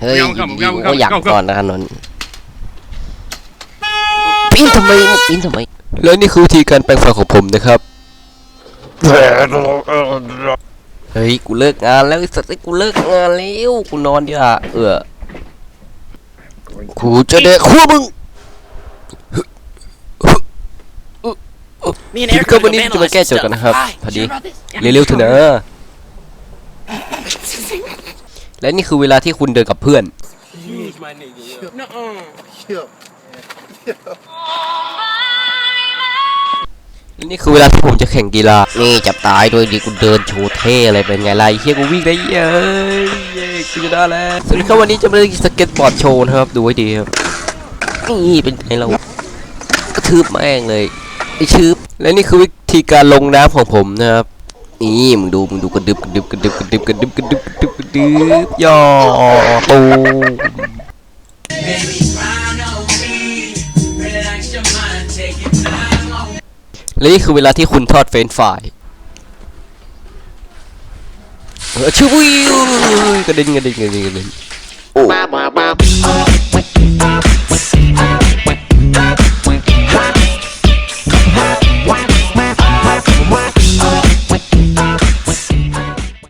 เฮ้ยไม่เอาครับไม่เอากูครับก็อยากเอาครับก่อนนะนนท์ปีนทำไมปีนทำไม และนี่คือวิธีการแปลงฟันของผมนะครับ เฮ้ย กูเลิกงานแล้วไอ้สัตว์ไอ้กูเลิกงานแล้ว กูนอนดีกว่าเออกูจะเด็กขั้วมึง Me and ทีม Eric ก็ are วัน gonna นี้ vandalize จะมาแก้โจทย์กัน stuff. นะครับ Hi. พอดี Sure about this? Yeah. เร็วๆเถอะนะ และนี่คือเวลาที่คุณเดินกับเพื่อน และนี่คือเวลาที่ผมจะแข่งกีฬา นี่จับตายด้วยดิกูเดินโชว์เท่อะไรเป็นไงไอ้เฮียกูวิ่งได้เย้ยเย้กูจะได้แล้วสวัสดีครับวันนี้จะมาเล่นสเก็ตบอร์ดโชว์นะครับ ดูให้ดีครับ นี่เป็นไงเรากระทืบแม่งเลยไอ้ชืบและนี่คือวิธีการลงน้ำของผมนะครับ นี่มึงดูมึงดูกระดึบกระดึบกระดึบกระดึบกระดึบกระดึบกระดึบ ดึบย่อตูมและนี่คือเวลาที่คุณทอดเฟรนฟรายเออชิวิวกระเด็นกระเด็นกระเด็นกระเด็น